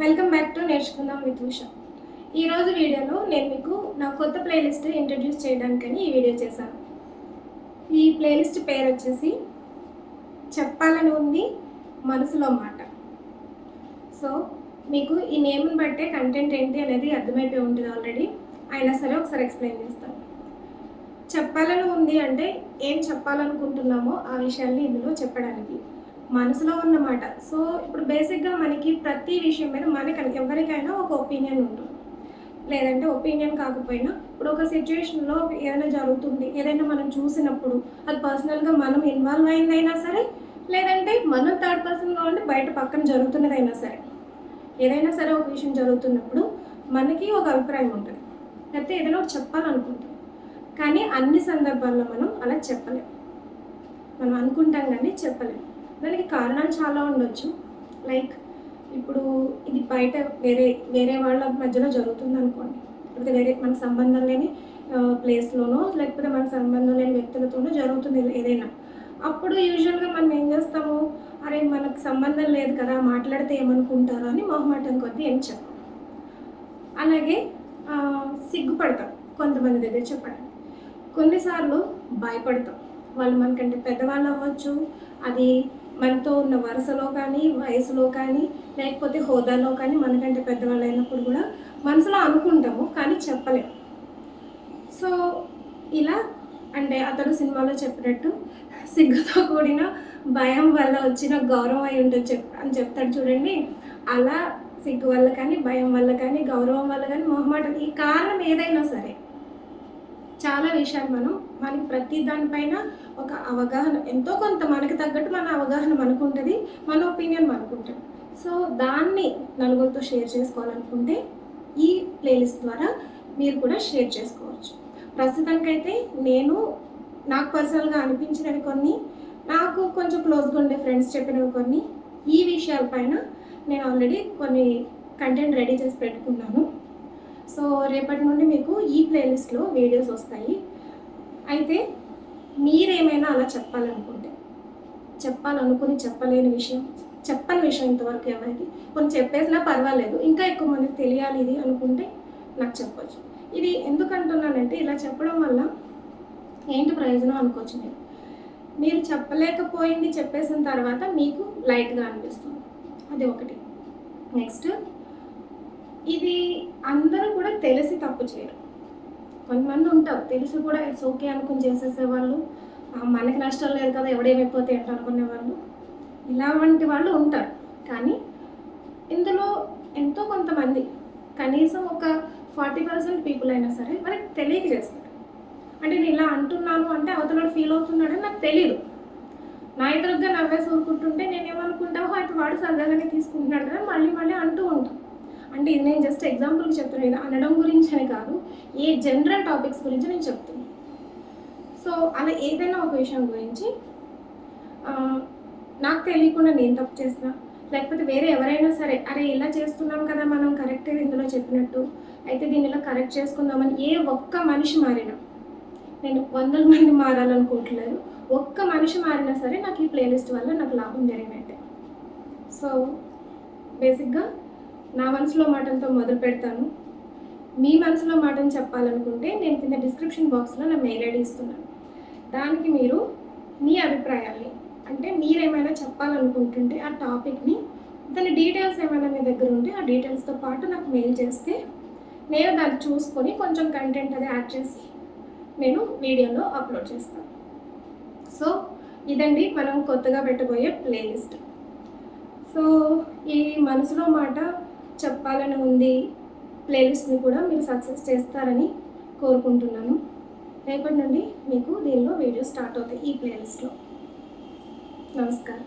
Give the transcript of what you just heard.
Welcome back to నేర్చుకుందాం with Usha ఈరోజు వీడియోలో నేను మీకు నా కొత్త ప్లేలిస్ట్ ఇంట్రడ్యూస్ చేయడానికని ఈ వీడియో చేశాను. ఈ ప్లేలిస్ట్ పేరు వచ్చేసి చెప్పాలని ఉంది మనసులో మాట. సో మీకు ఈ నేమ్ని బట్టే కంటెంట్ ఏంటి అనేది అర్థమైపోయి ఉంటుంది ఆల్రెడీ అయినా సరే ఒకసారి ఎక్స్ప్లెయిన్ చేస్తాను. చెప్పాలని ఉంది అంటే ఏం చెప్పాలనుకుంటున్నామో ఆ విషయాల్ని ఇందులో చెప్పడానికి. మనసులో ఉన్నమాట. సో ఇప్పుడు బేసిక్గా మనకి ప్రతి విషయం మీద మనకి ఎవరికైనా ఒక ఒపీనియన్ ఉంటుంది. లేదంటే ఒపీనియన్ కాకపోయినా ఇప్పుడు ఒక సిచ్యువేషన్లో ఏదైనా జరుగుతుంది ఏదైనా మనం చూసినప్పుడు అది పర్సనల్గా మనం ఇన్వాల్వ్ అయిందైనా సరే లేదంటే మనం థర్డ్ పర్సన్గా ఉండి బయట పక్కన జరుగుతున్నదైనా సరే. ఏదైనా సరే ఒక విషయం జరుగుతున్నప్పుడు మనకి ఒక అభిప్రాయం ఉంటుంది. లేకపోతే ఏదైనా ఒకటి చెప్పాలనుకుంటాం. కానీ అన్ని సందర్భాల్లో మనం అలా చెప్పలేం. మనం అనుకుంటాం కానీ చెప్పలేం. దానికి కారణాలు చాలా ఉండొచ్చు. లైక్ ఇప్పుడు ఇది బయట వేరే వేరే వాళ్ళ మధ్యలో జరుగుతుంది అనుకోండి లేకపోతే వేరే మనకు సంబంధం లేని ప్లేస్లోనో లేకపోతే మన సంబంధం లేని వ్యక్తులతోనో జరుగుతుంది ఏదైనా. అప్పుడు యూజువల్గా మనం ఏం చేస్తాము? అరే మనకు సంబంధం లేదు కదా మాట్లాడితే ఏమనుకుంటారో అని మొహమాటం కొద్దీ ఏం చెప్పం. అలాగే సిగ్గుపడతాం కొంతమంది దగ్గర చెప్పడానికి. కొన్నిసార్లు భయపడతాం. వాళ్ళు మనకంటే పెద్దవాళ్ళు అవ్వచ్చు అది మనతో ఉన్న వరుసలో కానీ వయసులో కానీ లేకపోతే హోదాలో కానీ మనకంటే పెద్దవాళ్ళు అయినప్పుడు కూడా మనసులో అనుకుంటాము కానీ చెప్పలేము సో ఇలా అంటే అతడు సినిమాలో చెప్పినట్టు సిగ్గుతో కూడిన భయం వల్ల వచ్చిన గౌరవం అయి ఉంటుంది చెప్ అని చెప్తాడు చూడండి. అలా సిగ్గు వల్ల కానీ భయం వల్ల కానీ గౌరవం వల్ల కానీ మొహమాటం ఈ కారణం ఏదైనా సరే చాలా విషయాలు మనం మనకి ప్రతి దానిపైన ఒక అవగాహన ఎంతో కొంత మనకి తగ్గట్టు మన అవగాహన మనకు ఉంటుంది మన ఒపీనియన్ మనకు ఉంటుంది సో దాన్ని నలుగురితో షేర్ చేసుకోవాలనుకుంటే ఈ ప్లేలిస్ట్ ద్వారా మీరు కూడా షేర్ చేసుకోవచ్చు. ప్రస్తుతానికైతే నేను నాకు పర్సనల్గా అనిపించినవి కొన్ని నాకు కొంచెం క్లోజ్గా ఉండే ఫ్రెండ్స్ చెప్పినవి కొన్ని ఈ విషయాలపైన నేను ఆల్రెడీ కొన్ని కంటెంట్ రెడీ చేసి పెట్టుకున్నాను. సో రేపటి నుండి మీకు ఈ ప్లేలిస్ట్లో వీడియోస్ వస్తాయి. అయితే మీరేమైనా అలా చెప్పాలనుకుంటే చెప్పాలనుకుని చెప్పలేని విషయం చెప్పని విషయం ఇంతవరకు ఎవరికి? కొన్ని చెప్పేసినా పర్వాలేదు. ఇంకా ఎక్కువ మందికి తెలియాలి ఇది అనుకుంటే నాకు చెప్పచ్చు. ఇది ఎందుకంటున్నానంటే ఇలా చెప్పడం వల్ల ఏంటి ప్రయోజనం అనుకోవచ్చు మీరు మీరు చెప్పలేకపోయింది చెప్పేసిన తర్వాత మీకు లైట్గా అనిపిస్తుంది. అది ఒకటి. నెక్స్ట్ ఇది అందరూ కూడా తెలిసి తప్పు చేయరు. కొంతమంది ఉంటారు తెలిసి కూడా ఇట్స్ ఓకే అనుకుని చేసేసే వాళ్ళు మనకి నష్టం లేదు కదా ఎవడేమైపోతే ఏంటో అనుకునే వాళ్ళు ఇలాంటి వాళ్ళు ఉంటారు. కానీ ఇందులో ఎంతో కొంతమంది కనీసం ఒక ఫార్టీ పర్సెంట్ పీపుల్ అయినా సరే మనకి తెలియక చేస్తారు. అంటే నేను ఇలా అంటున్నాను అంటే అవతల ఫీల్ అవుతున్నాడని నాకు తెలియదు నా ఎదురుగా నవ్వేసి ఊరుకుంటుంటే నేను ఏమనుకుంటావో అయితే వాడు సరదాగానే తీసుకుంటున్నాడు కదా మళ్ళీ మళ్ళీ అంటూ ఉంటాం. అంటే ఇది నేను జస్ట్ ఎగ్జాంపుల్కి చెప్తున్నాను ఇది అనడం గురించి అని కాదు ఏ జనరల్ టాపిక్స్ గురించి నేను చెప్తున్నాను సో అలా ఏదైనా ఒక విషయం గురించి నాకు తెలియకుండా నేను తప్పు చేసిన లేకపోతే వేరే ఎవరైనా సరే అరే ఇలా చేస్తున్నాం కదా మనం కరెక్టే ఇందులో చెప్పినట్టు అయితే దీనిలో కరెక్ట్ చేసుకుందామని ఏ ఒక్క మనిషి మారినా నేను వందల మంది మారాలనుకోవట్లేదు ఒక్క మనిషి మారినా సరే నాకు ఈ ప్లేలిస్ట్ వల్ల నాకు లాభం జరిగినట్టే. సో బేసిక్గా నా మనసులో మాటలతో మొదలు పెడతాను. మీ మనసులో మాటను చెప్పాలనుకుంటే నేను కింద డిస్క్రిప్షన్ బాక్స్లో నా మెయిల్ ఐడి ఇస్తున్నాను. దానికి మీరు మీ అభిప్రాయాల్ని అంటే మీరేమైనా చెప్పాలనుకుంటుంటే ఆ టాపిక్ని దాని డీటెయిల్స్ ఏమైనా మీ దగ్గర ఉంటే ఆ డీటెయిల్స్తో పాటు నాకు మెయిల్ చేస్తే నేను దాన్ని చూసుకొని కొంచెం కంటెంట్ అది యాడ్ చేసి నేను వీడియోలో అప్లోడ్ చేస్తాను. సో ఇదండి మనం కొత్తగా పెట్టబోయే ప్లేలిస్ట్ సో ఈ మనసులో మాట చెప్పాలని ఉంది ప్లేలిస్ట్ని కూడా మీరు సక్సెస్ చేస్తారని కోరుకుంటున్నాను. రేపటి నుండి మీకు దీనిలో వీడియో స్టార్ట్ అవుతాయి ఈ ప్లేలిస్ట్లో. నమస్కారం.